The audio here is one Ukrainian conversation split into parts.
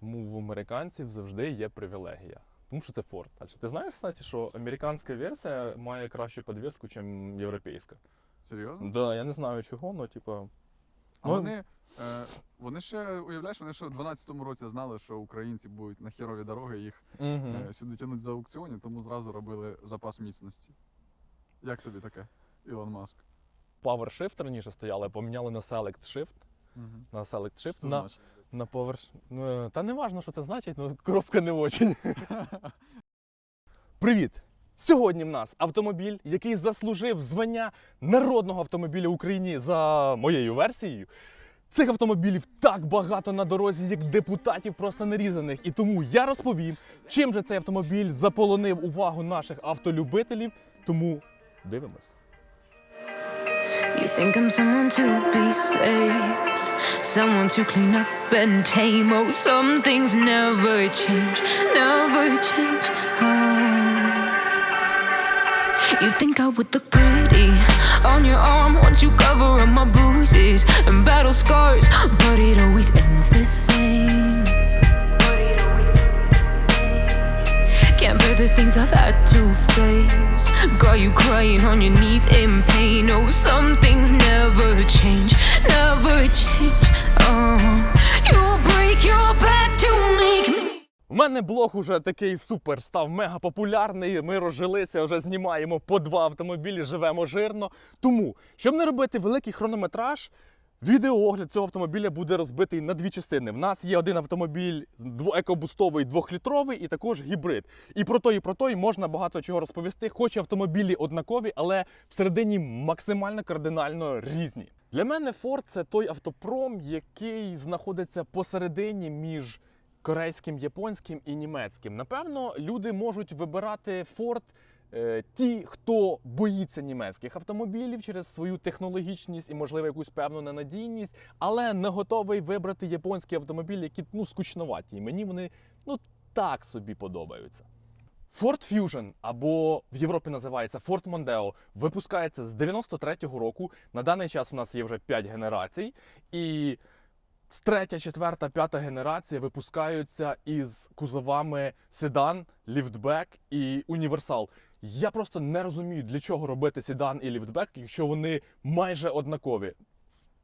Тому в американців завжди є привілегія. Тому що це Ford. Ти знаєш, кстати, що американська версія має кращу підвіску, ніж європейська? Серйозно? Да, я не знаю чого, але типа. А Ну, вони, е, вони ще, уявляєш, вони ще в 12-му році знали, що українці будуть на херові дороги їх Угу. е, сюди тягнуть за аукціоні, тому зразу робили запас міцності. Як тобі таке, Ілон Маск? Power Shift раніше стояли, поміняли на Select Shift. Угу. На Select Shift це на, значить? На Power ну, е, Та не важно, що це значить, ну коробка не очень. Привіт! Сьогодні в нас автомобіль, який заслужив звання народного автомобіля Україні за моєю версією. Цих автомобілів так багато на дорозі, як депутатів просто нарізаних. І тому я розповім, чим же цей автомобіль заполонив увагу наших автолюбителів. Тому дивимось. You think I'm someone to be saved, someone to clean up and tame. Oh, some things never change, never change. Oh. You think I would look pretty on your arm once you cover up my bruises and battle scars, but it always ends the same. The things I've had to face. Got you crying on your knees in pain. Oh, some things never change, never change. Oh, you break your back to make me. У мене блог уже такий супер став мега популярний. Ми розжилися, вже знімаємо по два автомобілі, живемо жирно. Тому, щоб не робити великий хронометраж, відеоогляд цього автомобіля буде розбитий на дві частини. В нас є один автомобіль екобустовий двохлітровий і також гібрид. І про той, і про той можна багато чого розповісти. Хоч автомобілі однакові, але всередині максимально кардинально різні. Для мене Ford це той автопром, який знаходиться посередині між корейським, японським і німецьким. Напевно, люди можуть вибирати Ford ті, хто боїться німецьких автомобілів через свою технологічність і, можливо, якусь певну ненадійність, але не готовий вибрати японські автомобілі, які ну, скучноваті. І мені вони ну так собі подобаються. Ford Fusion, або в Європі називається Ford Mondeo, випускається з 93-го року. На даний час у нас є вже 5 генерацій. І третя, четверта, п'ята генерація випускаються із кузовами седан, ліфтбек і універсал. Я просто не розумію, для чого робити седан і ліфтбек, якщо вони майже однакові.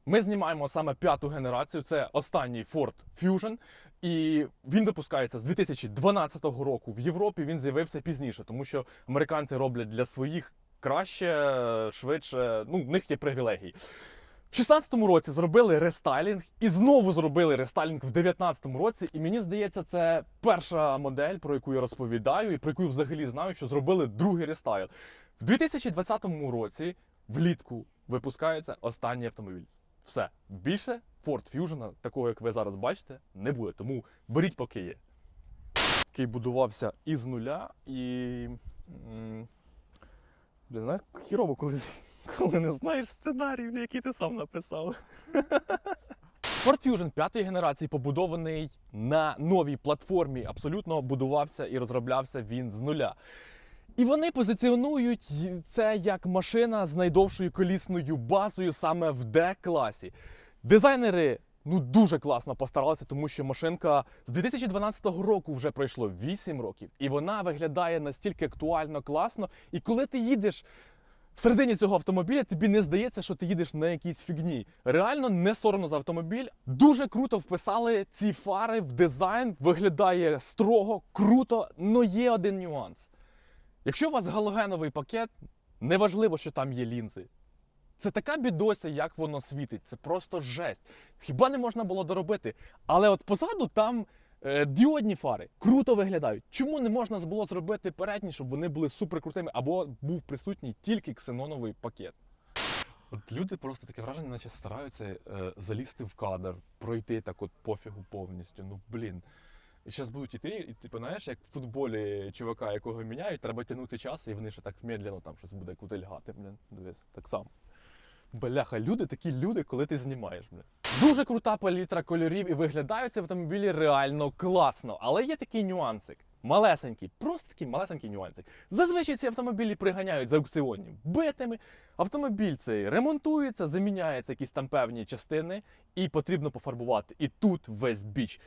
Ми знімаємо саме п'яту генерацію, це останній Ford Fusion, і він випускається з 2012 року. В Європі він з'явився пізніше, тому що американці роблять для своїх краще, швидше. Ну, в них є привілегії. В 16-му році зробили рестайлінг і знову зробили рестайлінг в 19-му році. І мені здається, це перша модель, про яку я розповідаю, і про яку взагалі знаю, що зробили другий рестайл. В 2020 році влітку випускається останній автомобіль. Все більше Ford Fusion, такого як ви зараз бачите, не буде. Тому беріть поки є. Який будувався із нуля і. Блін, хірово, коли, коли не знаєш сценарій, який ти сам написав. Ford Fusion п'ятої генерації побудований на новій платформі. Абсолютно будувався і розроблявся він з нуля. І вони позиціонують це як машина з найдовшою колісною базою саме в D-класі. Дизайнери ну дуже класно постаралися, тому що машинка з 2012 року вже пройшло 8 років, і вона виглядає настільки актуально класно. І коли ти їдеш всередині цього автомобіля, тобі не здається, що ти їдеш на якійсь фігні. Реально не соромно за автомобіль. Дуже круто вписали ці фари в дизайн. Виглядає строго, круто, але є один нюанс. Якщо у вас галогеновий пакет, неважливо, що там є лінзи. Це така бідося, як воно світить. Це просто жесть. Хіба не можна було доробити? Але от позаду там діодні фари круто виглядають. Чому не можна було зробити передні, щоб вони були суперкрутими, або був присутній тільки ксеноновий пакет? От люди просто таке враження, наче стараються е, залізти в кадр, пройти так от пофігу повністю. Ну блін. І зараз будуть іти, і типу, знаєш, як в футболі чувака, якого міняють, треба тягнути час, і вони ще так медленно там щось буде кутильгати, блін. Дивись, так само. Бляха, люди такі люди, коли ти знімаєш, блін. Дуже крута палітра кольорів і виглядають ці автомобілі реально класно. Але є такий нюансик. Малесенький, просто такий малесенький нюансик. Зазвичай ці автомобілі приганяють з аукціонів битими. Автомобіль цей ремонтується, заміняються якісь там певні частини, і потрібно пофарбувати. І тут весь біч.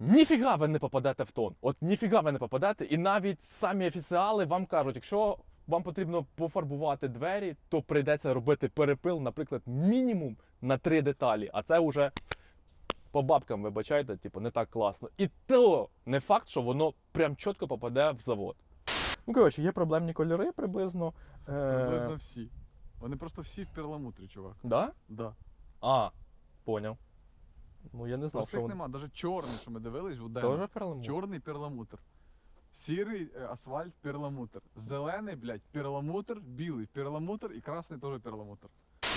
Ніфіга ви не попадете в тон. От ніфіга ви не попадете, і навіть самі офіціали вам кажуть, якщо вам потрібно пофарбувати двері, то прийдеться робити перепил, наприклад, мінімум на три деталі. А це вже по бабкам, вибачайте, типу, не так класно. І то не факт, що воно прям чітко попаде в завод. Ну, коротше, є проблемні кольори приблизно. Е, Приблизно всі. Вони просто всі в перламутрі, чувак. Да? Да. А, поняв. Ну, я не знав, що Простих вони. нема. Навіть чорний, що ми дивились в. Теж переламут? Чорний перламутр. Сірий е, асфальт перламутр. Зелений, блядь, перламутр, білий перламутр і красний теж перламутр.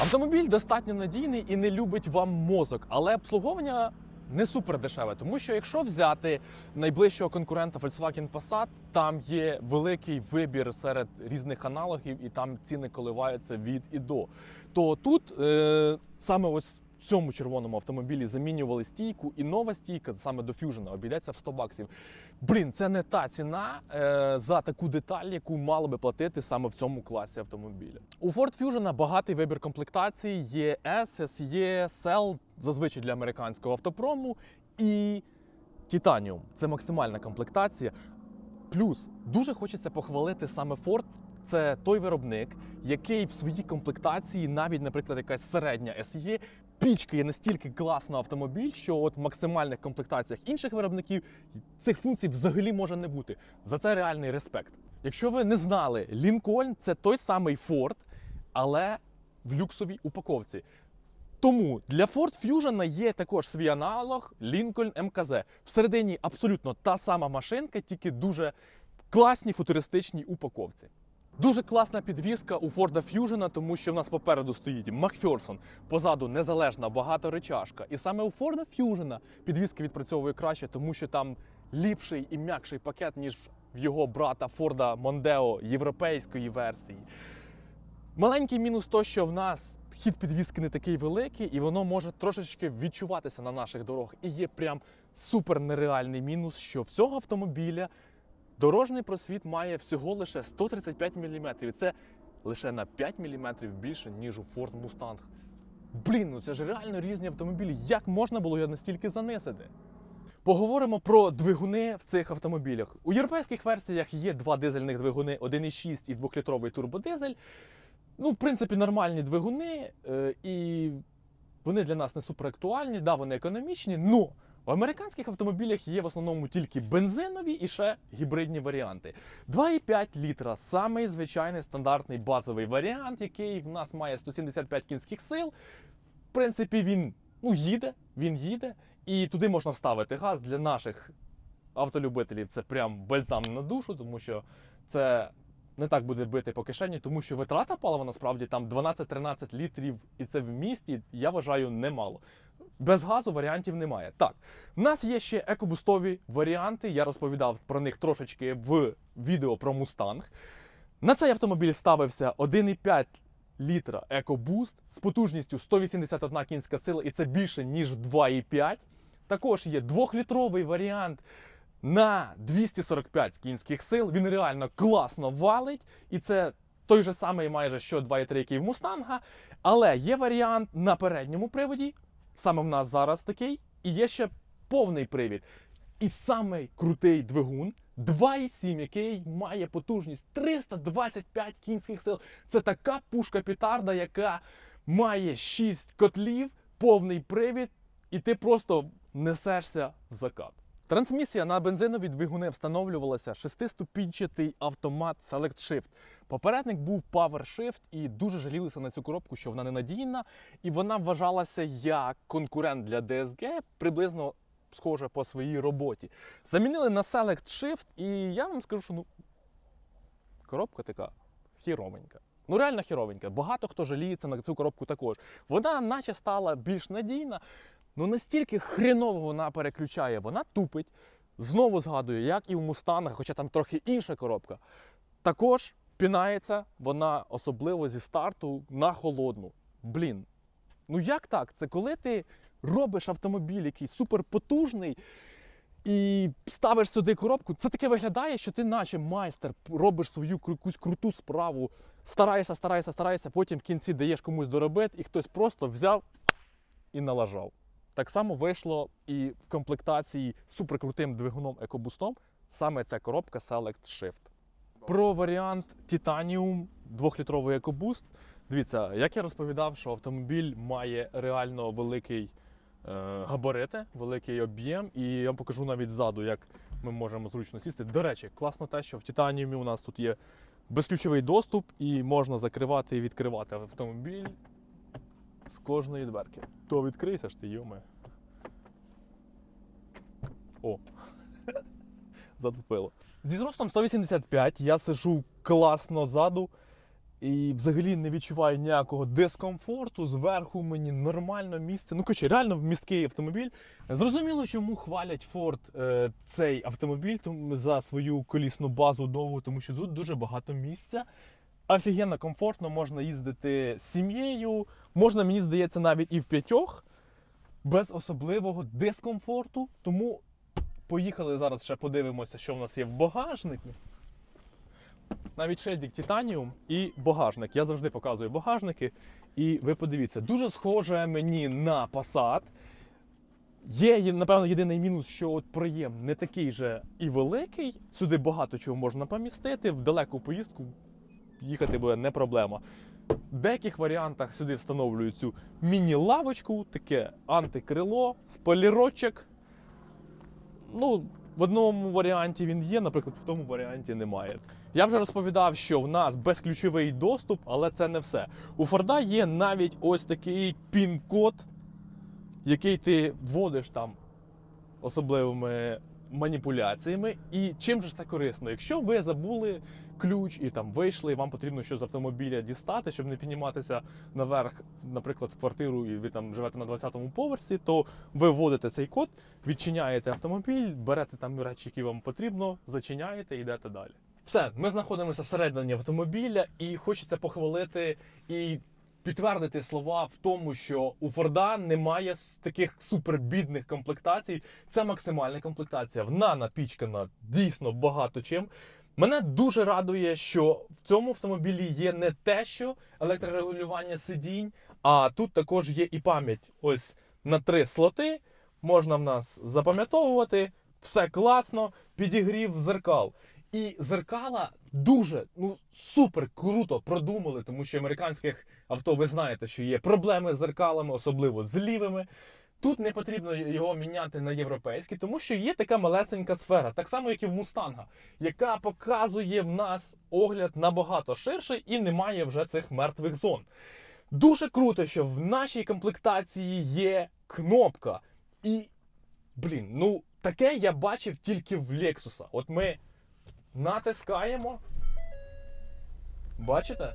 Автомобіль достатньо надійний і не любить вам мозок, але обслуговування не супер дешеве, тому що якщо взяти найближчого конкурента Volkswagen Passat, там є великий вибір серед різних аналогів, і там ціни коливаються від і до. То тут е, саме ось цьому червоному автомобілі замінювали стійку, і нова стійка саме до Fusion обійдеться в 100 баксів. Блін, це не та ціна е, за таку деталь, яку мало би платити саме в цьому класі автомобіля. У Ford Fusion багатий вибір комплектацій. Є S, SE, Cell, зазвичай для американського автопрому, і Titanium. Це максимальна комплектація. Плюс дуже хочеться похвалити саме Ford. Це той виробник, який в своїй комплектації, навіть, наприклад, якась середня SE, пічкає настільки класно автомобіль, що от в максимальних комплектаціях інших виробників цих функцій взагалі може не бути. За це реальний респект. Якщо ви не знали, Lincoln – це той самий Ford, але в люксовій упаковці. Тому для Ford Fusion є також свій аналог Lincoln MKZ. Всередині абсолютно та сама машинка, тільки дуже класній футуристичній упаковці. Дуже класна підвізка у Ford Fusion, тому що в нас попереду стоїть Макферсон, позаду незалежна багаторечашка. І саме у Ford Fusion підвізка відпрацьовує краще, тому що там ліпший і м'якший пакет, ніж в його брата Ford Mondeo європейської версії. Маленький мінус то, що в нас хід підвіски не такий великий, і воно може трошечки відчуватися на наших дорогах. І є прям супер нереальний мінус, що в цього автомобіля дорожній просвіт має всього лише 135 мм. І це лише на 5 мм більше, ніж у Ford Mustang. Блін, ну це ж реально різні автомобілі. Як можна було його настільки занисити? Поговоримо про двигуни в цих автомобілях. У європейських версіях є два дизельних двигуни: 1,6 і 2-літровий турбодизель. Ну, в принципі, нормальні двигуни, е, і вони для нас не супер актуальні, да, вони економічні. Но в американських автомобілях є в основному тільки бензинові і ще гібридні варіанти. 2,5 літра самий звичайний стандартний базовий варіант, який в нас має 175 кінських сил. В принципі, він ну, їде, він їде, і туди можна вставити газ для наших автолюбителів. Це прям бальзам на душу, тому що це не так буде бити по кишені, тому що витрата палива насправді там 12-13 літрів, і це в місті, я вважаю, немало. Без газу варіантів немає. Так, в нас є ще екобустові варіанти. Я розповідав про них трошечки в відео про Мустанг. На цей автомобіль ставився 1,5 літра EcoBoost з потужністю 181 кінська сила, і це більше, ніж 2,5. Також є 2-літровий варіант на 245 кінських сил. Він реально класно валить, і це той же самий майже що 2,3, який в Мустанга. Але є варіант на передньому приводі, саме в нас зараз такий, і є ще повний привід. І самий крутий двигун 2,7, який має потужність 325 кінських сил. Це така пушка петарда, яка має 6 котлів, повний привід, і ти просто несешся в закат. Трансмісія на бензинові двигуни встановлювалася шестиступінчатий автомат Select Shift. Попередник був Power Shift і дуже жалілися на цю коробку, що вона ненадійна, і вона вважалася як конкурент для DSG, приблизно схоже по своїй роботі. Замінили на Select Shift, і я вам скажу, що ну коробка така хіровенька. Ну реально хіровенька. Багато хто жаліється на цю коробку також. Вона наче стала більш надійна, ну настільки хреново вона переключає, вона тупить. Знову згадую, як і в Мустангах, хоча там трохи інша коробка. Також пінається вона особливо зі старту на холодну. Блін. Ну як так? Це коли ти робиш автомобіль, який суперпотужний, і ставиш сюди коробку, це таке виглядає, що ти, наче майстер, робиш свою якусь круту справу, стараєшся, стараєшся, стараєшся, потім в кінці даєш комусь доробити, і хтось просто взяв і налажав. Так само вийшло і в комплектації з суперкрутим двигуном екобустом саме ця коробка Select Shift. Про варіант Titanium 2-літровий EcoBoost. Дивіться, як я розповідав, що автомобіль має реально великий е, габарити, великий об'єм, і я вам покажу навіть ззаду, як ми можемо зручно сісти. До речі, класно те, що в Титаніумі у нас тут є безключовий доступ і можна закривати і відкривати автомобіль з кожної дверки. То відкрийся ж ти, йоме. О, затупило. Зі зростом 185 я сижу класно ззаду і взагалі не відчуваю ніякого дискомфорту. Зверху мені нормально місце. Ну, коротше, реально місткий автомобіль. Зрозуміло, чому хвалять Ford е, цей автомобіль за свою колісну базу довгу, тому що тут дуже багато місця. Офігенно комфортно, можна їздити з сім'єю, можна, мені здається, навіть і в п'ятьох, без особливого дискомфорту. Тому поїхали зараз ще подивимося, що в нас є в багажнику. Навіть шильдик Titanium і багажник. Я завжди показую багажники. І ви подивіться, дуже схоже мені на Passat. Є, напевно, єдиний мінус, що от проєм не такий же і великий. Сюди багато чого можна помістити. В далеку поїздку їхати буде не проблема. В деяких варіантах сюди встановлюють цю міні-лавочку, таке антикрило, спойлерочок. Ну, в одному варіанті він є, наприклад, в тому варіанті немає. Я вже розповідав, що в нас безключовий доступ, але це не все. У Форда є навіть ось такий пін-код, який ти вводиш там особливими маніпуляціями. І чим же це корисно? Якщо ви забули ключ і там вийшли, і вам потрібно щось з автомобіля дістати, щоб не підніматися наверх, наприклад, в квартиру, і ви там живете на 20-му поверсі, то ви вводите цей код, відчиняєте автомобіль, берете там речі, які вам потрібно, зачиняєте йдете далі. Все, ми знаходимося всередині автомобіля, і хочеться похвалити і підтвердити слова в тому, що у Форда немає таких супербідних комплектацій. Це максимальна комплектація. Вона напічкана дійсно багато чим. Мене дуже радує, що в цьому автомобілі є не те, що електрорегулювання сидінь, а тут також є і пам'ять. Ось на три слоти можна в нас запам'ятовувати. Все класно, підігрів зеркал. І зеркала дуже ну супер круто продумали, тому що американських авто ви знаєте, що є проблеми з зеркалами, особливо з лівими. Тут не потрібно його міняти на європейський, тому що є така малесенька сфера, так само, як і в Мустанга, яка показує в нас огляд набагато ширший і немає вже цих мертвих зон. Дуже круто, що в нашій комплектації є кнопка. І, блін, ну таке я бачив тільки в Lexus. От ми натискаємо. Бачите?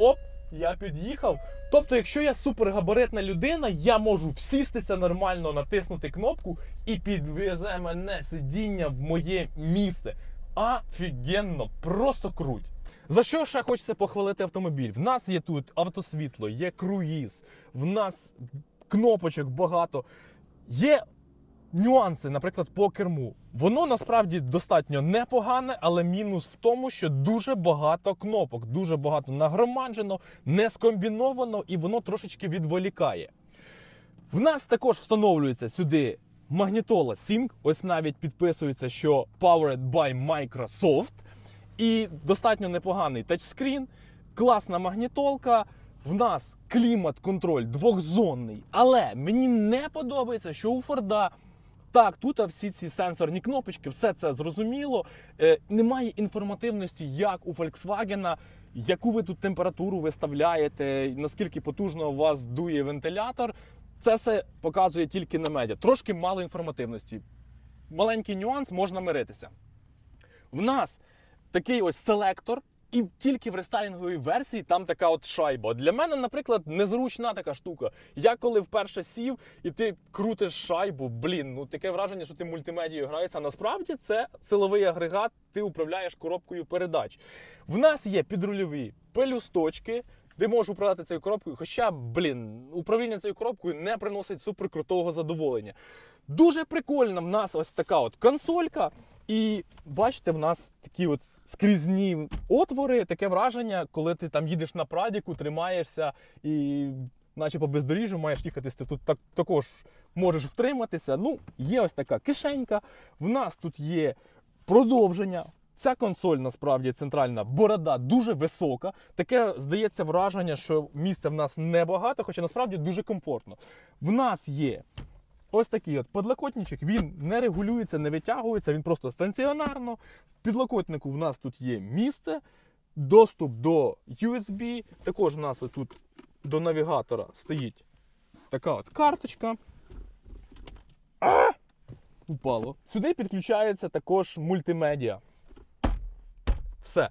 Оп, я під'їхав. Тобто, якщо я супергабаритна людина, я можу всістися нормально, натиснути кнопку і підвезе мене сидіння в моє місце. Офігенно, просто круть. За що ще хочеться похвалити автомобіль? В нас є тут автосвітло, є круїз, в нас кнопочок багато. Є нюанси, наприклад, по керму. Воно насправді достатньо непогане, але мінус в тому, що дуже багато кнопок, дуже багато нагромаджено, не скомбіновано і воно трошечки відволікає. В нас також встановлюється сюди магнітола Sync. Ось навіть підписується, що Powered by Microsoft. І достатньо непоганий тачскрін, класна магнітолка. В нас клімат-контроль двохзонний. Але мені не подобається, що у Форда. Так, тут всі ці сенсорні кнопочки, все це зрозуміло. Е, немає інформативності, як у Volkswagen, яку ви тут температуру виставляєте, наскільки потужно у вас дує вентилятор. Це все показує тільки на медіа. Трошки мало інформативності. Маленький нюанс можна миритися. В нас такий ось селектор, і тільки в рестайлінговій версії там така от шайба. Для мене, наприклад, незручна така штука. Я коли вперше сів і ти крутиш шайбу, блін, ну таке враження, що ти мультимедією граєшся. Насправді це силовий агрегат, ти управляєш коробкою передач. В нас є підрульові пелюсточки. Де можу управляти цією коробкою, хоча, блін, управління цією коробкою не приносить суперкрутого задоволення. Дуже прикольно в нас ось така от консолька. І бачите, в нас такі от скрізні отвори, таке враження, коли ти там їдеш на прадіку, тримаєшся і наче по бездоріжжю маєш їхатись, ти тут так, також можеш втриматися. Ну, є ось така кишенька. В нас тут є продовження. Ця консоль насправді центральна борода дуже висока. Таке здається враження, що місця в нас небагато, хоча насправді дуже комфортно. В нас є ось такий от подлокотничок. Він не регулюється, не витягується, він просто стаціонарно. В підлокотнику в нас тут є місце, доступ до USB. Також у нас тут до навігатора стоїть така от карточка. А! Упало. Сюди підключається також мультимедіа. Все.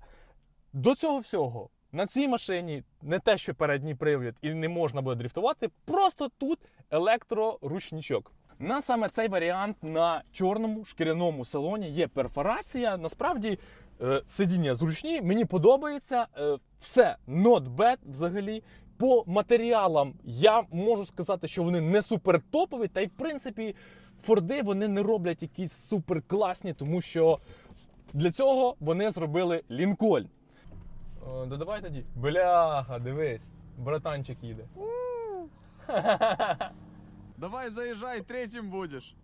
До цього всього на цій машині не те, що передній привід і не можна буде дрифтувати, просто тут електроручничок. На саме цей варіант на чорному шкіряному салоні є перфорація. Насправді е, сидіння зручні, мені подобається. Е, все not bad взагалі. По матеріалам я можу сказати, що вони не супер топові, та й в принципі Форди вони не роблять якісь супер класні, тому що для цього вони зробили Лінкольн. О, додавай тоді. Бляха, дивись, братанчик їде. Давай заезжай, третьим будешь.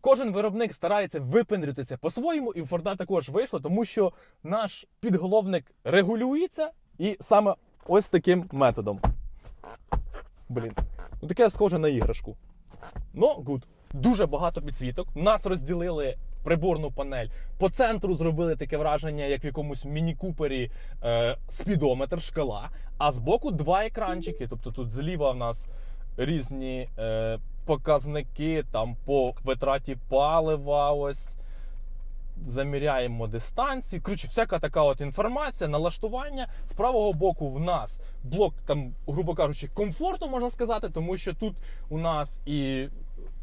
Кожен виробник старається випендритися по-своєму, і в Форда також вийшло, тому що наш підголовник регулюється і саме ось таким методом. Блін, ну таке схоже на іграшку. Ну, гуд. Дуже багато підсвіток. Нас розділили приборну панель. По центру зробили таке враження, як в якомусь міні-купері е, спідометр, шкала. А збоку два екранчики. Тобто тут зліва в нас різні е, показники там по витраті палива. Ось заміряємо дистанцію. Коротше, всяка така от інформація, налаштування. З правого боку в нас блок, там, грубо кажучи, комфорту можна сказати, тому що тут у нас і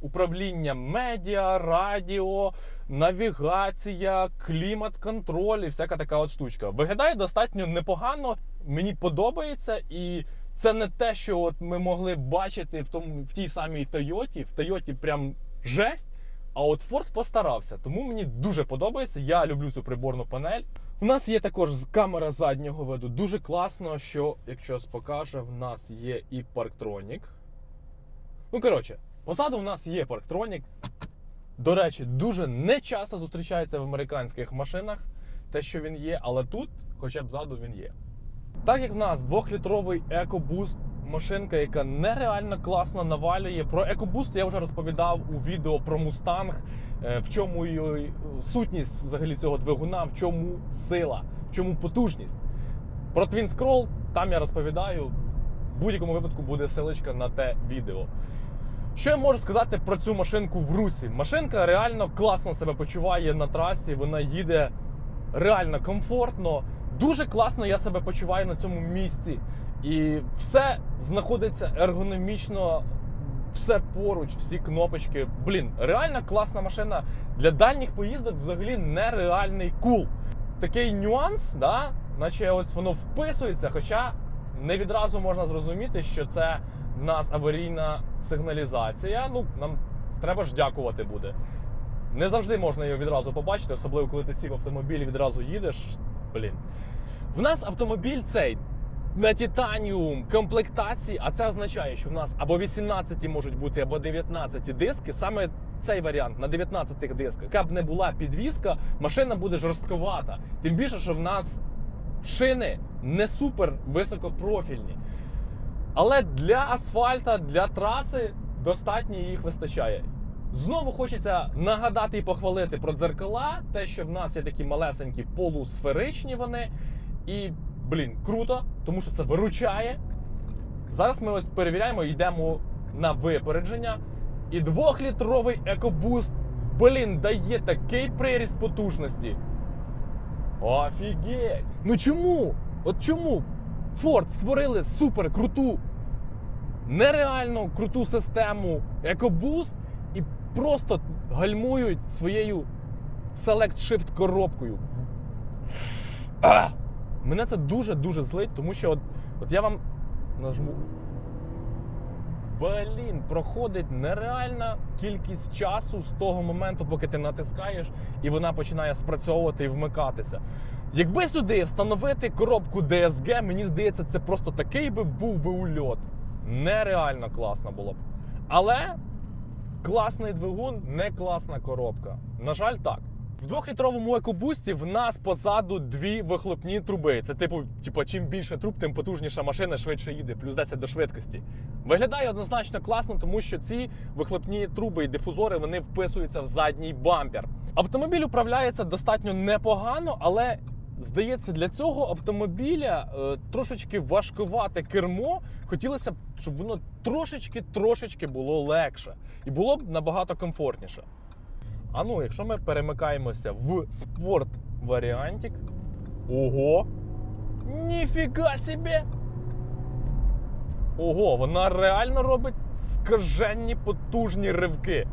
управління медіа, радіо, навігація, клімат-контроль і всяка така от штучка. Виглядає достатньо непогано. Мені подобається і. Це не те, що от ми могли бачити в тому в тій самій Тойоті. В Тойоті прям жесть. А от Форд постарався, тому мені дуже подобається. Я люблю цю приборну панель. У нас є також камера заднього виду. Дуже класно, що якщо покаже, в нас є і парктронік. Ну, коротше, позаду в нас є парктронік. До речі, дуже не часто зустрічається в американських машинах те, що він є, але тут, хоча б ззаду, він є. Так як в нас двохлітровий EcoBoost, машинка, яка нереально класно навалює. Про EcoBoost я вже розповідав у відео про Mustang, е, в чому її сутність взагалі цього двигуна, в чому сила, в чому потужність. Про Twin Scroll там я розповідаю. В будь-якому випадку буде силочка на те відео. Що я можу сказати про цю машинку в русі? Машинка реально класно себе почуває на трасі, вона їде реально комфортно. Дуже класно я себе почуваю на цьому місці. І все знаходиться ергономічно, все поруч, всі кнопочки. Блін, реально класна машина. Для дальніх поїздок взагалі нереальний кул. Такий нюанс, да? наче ось воно вписується, хоча не відразу можна зрозуміти, що це в нас аварійна сигналізація. Ну, нам треба ж дякувати буде. Не завжди можна її відразу побачити, особливо коли ти сів в автомобіль відразу їдеш. Блін. В нас автомобіль цей на титаніум комплектації, а це означає, що в нас або 18 можуть бути, або 19 диски. Саме цей варіант на 19 дисках. Яка б не була підвіска, машина буде жорстковата. Тим більше, що в нас шини не супер високопрофільні. Але для асфальта, для траси достатньо їх вистачає. Знову хочеться нагадати і похвалити про дзеркала, те, що в нас є такі малесенькі полусферичні вони. І, блін, круто, тому що це виручає. Зараз ми ось перевіряємо, йдемо на випередження. І двохлітровий EcoBoost, блін, дає такий приріст потужності. Офігеть! Ну чому? От чому Ford створили супер круту, нереально круту систему EcoBoost і просто гальмують своєю Select Shift коробкою. Мене це дуже-дуже злить, тому що от, от я вам нажму. Блін, проходить нереальна кількість часу з того моменту, поки ти натискаєш, і вона починає спрацьовувати і вмикатися. Якби сюди встановити коробку DSG, мені здається, це просто такий би був би ульот. Нереально класно було б. Але класний двигун, не класна коробка. На жаль, так. В двохлітровому екобусті в нас позаду дві вихлопні труби. Це типу, типу, чим більше труб, тим потужніша машина швидше їде, плюс 10 до швидкості. Виглядає однозначно класно, тому що ці вихлопні труби і дифузори вони вписуються в задній бампер. Автомобіль управляється достатньо непогано, але здається, для цього автомобіля е, трошечки важкувате кермо. Хотілося б, щоб воно трошечки-трошечки було легше і було б набагато комфортніше. А ну, якщо ми перемикаємося в спорт варіантик. Ого! Ніфіга собі! Ого, вона реально робить скаженні потужні ривки.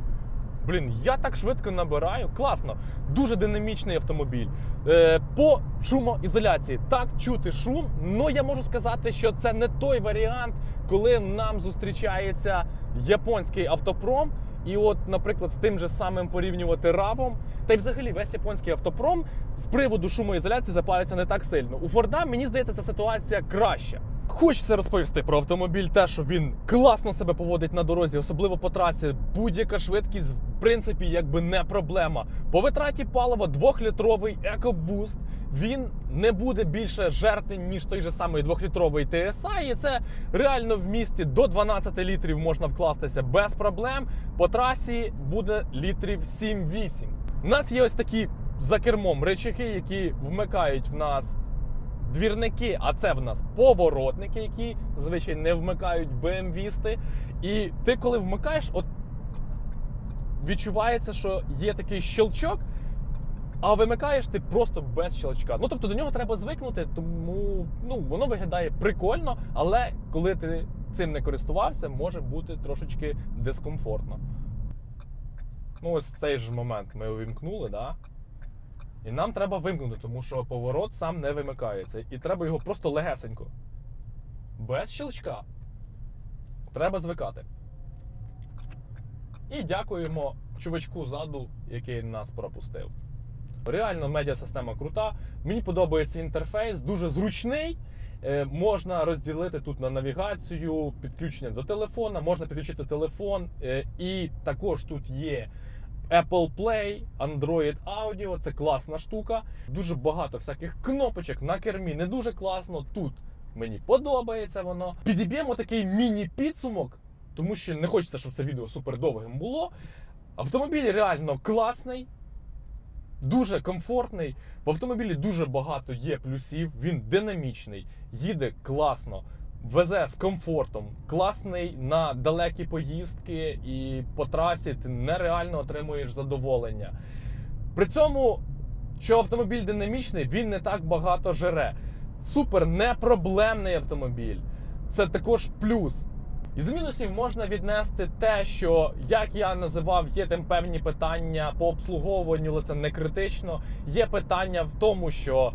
Блін, я так швидко набираю. Класно, дуже динамічний автомобіль. Е, по шумоізоляції так чути шум. Ну я можу сказати, що це не той варіант, коли нам зустрічається японський автопром. І от, наприклад, з тим же самим порівнювати равом, та й взагалі весь японський автопром з приводу шумоізоляції запалюється не так сильно. У Форда мені здається, ця ситуація краща. Хочеться розповісти про автомобіль, те, що він класно себе поводить на дорозі, особливо по трасі. Будь-яка швидкість, в принципі, якби не проблема. По витраті палива двохлітровий EcoBoost, він не буде більше жерти, ніж той же самий двохлітровий TSI. І це реально в місті до 12 літрів можна вкластися без проблем. По трасі буде літрів 7-8. У нас є ось такі за кермом речахи, які вмикають в нас двірники, а це в нас поворотники, які зазвичай не вмикають БМВісти. І ти, коли вмикаєш, от відчувається, що є такий щелчок, а вимикаєш ти просто без щелчка. Ну тобто до нього треба звикнути, тому ну, воно виглядає прикольно, але коли ти цим не користувався, може бути трошечки дискомфортно. Ну, ось цей ж момент ми увімкнули, да? І нам треба вимкнути, тому що поворот сам не вимикається. І треба його просто легесенько. Без щелчка. Треба звикати. І дякуємо чувачку ззаду, який нас пропустив. Реально медіасистема крута. Мені подобається інтерфейс, дуже зручний. Е, можна розділити тут на навігацію, підключення до телефона, можна підключити телефон. Е, і також тут є Apple Play, Android Audio, це класна штука. Дуже багато всяких кнопочок на кермі. Не дуже класно. Тут мені подобається воно. Підіб'ємо такий міні-підсумок, тому що не хочеться, щоб це відео супер довгим було. Автомобіль реально класний. Дуже комфортний. В автомобілі дуже багато є плюсів. Він динамічний, їде класно, везе з комфортом, класний на далекі поїздки, і по трасі ти нереально отримуєш задоволення. При цьому, що автомобіль динамічний, він не так багато жере. Супер непроблемний автомобіль. Це також плюс. Із мінусів можна віднести те, що як я називав, є там певні питання по обслуговуванню, але це не критично. Є питання в тому, що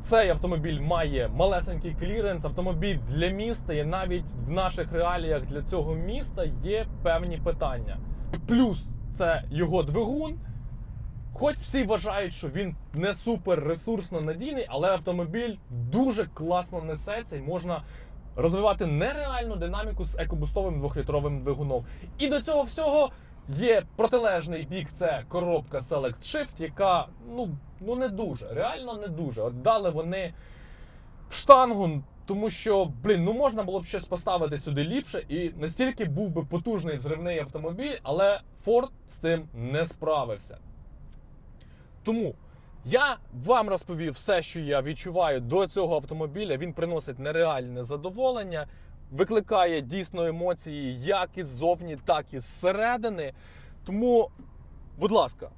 цей автомобіль має малесенький кліренс, автомобіль для міста, і навіть в наших реаліях для цього міста є певні питання. Плюс це його двигун. Хоч всі вважають, що він не супер ресурсно надійний, але автомобіль дуже класно несеться і можна розвивати нереальну динаміку з екобустовим двохлітровим двигуном. І до цього всього є протилежний бік, це коробка Select Shift, яка ну, ну не дуже, реально не дуже. От дали вони штангу, тому що, блін, ну можна було б щось поставити сюди ліпше, і настільки був би потужний взривний автомобіль, але Ford з цим не справився. Тому я вам розповів все, що я відчуваю до цього автомобіля. Він приносить нереальне задоволення, викликає дійсно емоції як іззовні, так і зсередини. Тому, будь ласка,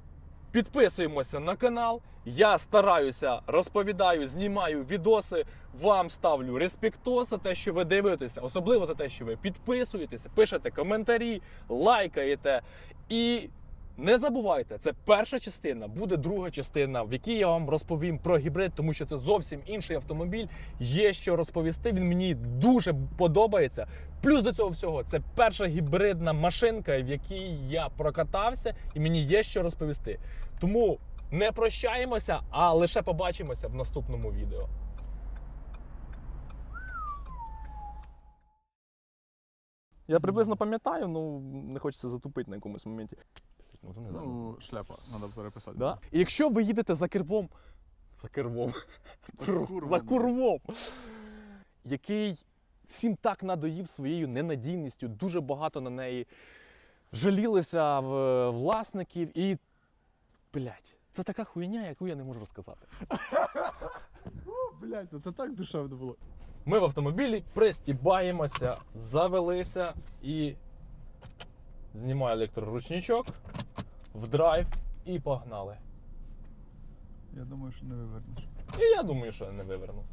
підписуємося на канал. Я стараюся, розповідаю, знімаю відоси. Вам ставлю респектос за те, що ви дивитеся, особливо за те, що ви підписуєтеся, пишете коментарі, лайкаєте. І Не забувайте, це перша частина, буде друга частина, в якій я вам розповім про гібрид, тому що це зовсім інший автомобіль. Є що розповісти. Він мені дуже подобається. Плюс до цього всього, це перша гібридна машинка, в якій я прокатався, і мені є що розповісти. Тому не прощаємося, а лише побачимося в наступному відео. Я приблизно пам'ятаю, ну не хочеться затупити на якомусь моменті. Ну, то не. Ну, шляпа, треба переписати. Да? І якщо ви їдете за кервом, за кервом, за курвом, який всім так надоїв своєю ненадійністю, дуже багато на неї жалілися в власників і. Блять, це така хуйня, яку я не можу розказати. Блять, ну це так душевно було. Ми в автомобілі пристібаємося, завелися і знімаю електроручничок в драйв і погнали. Я думаю, що не вивернеш. І я думаю, що я не виверну.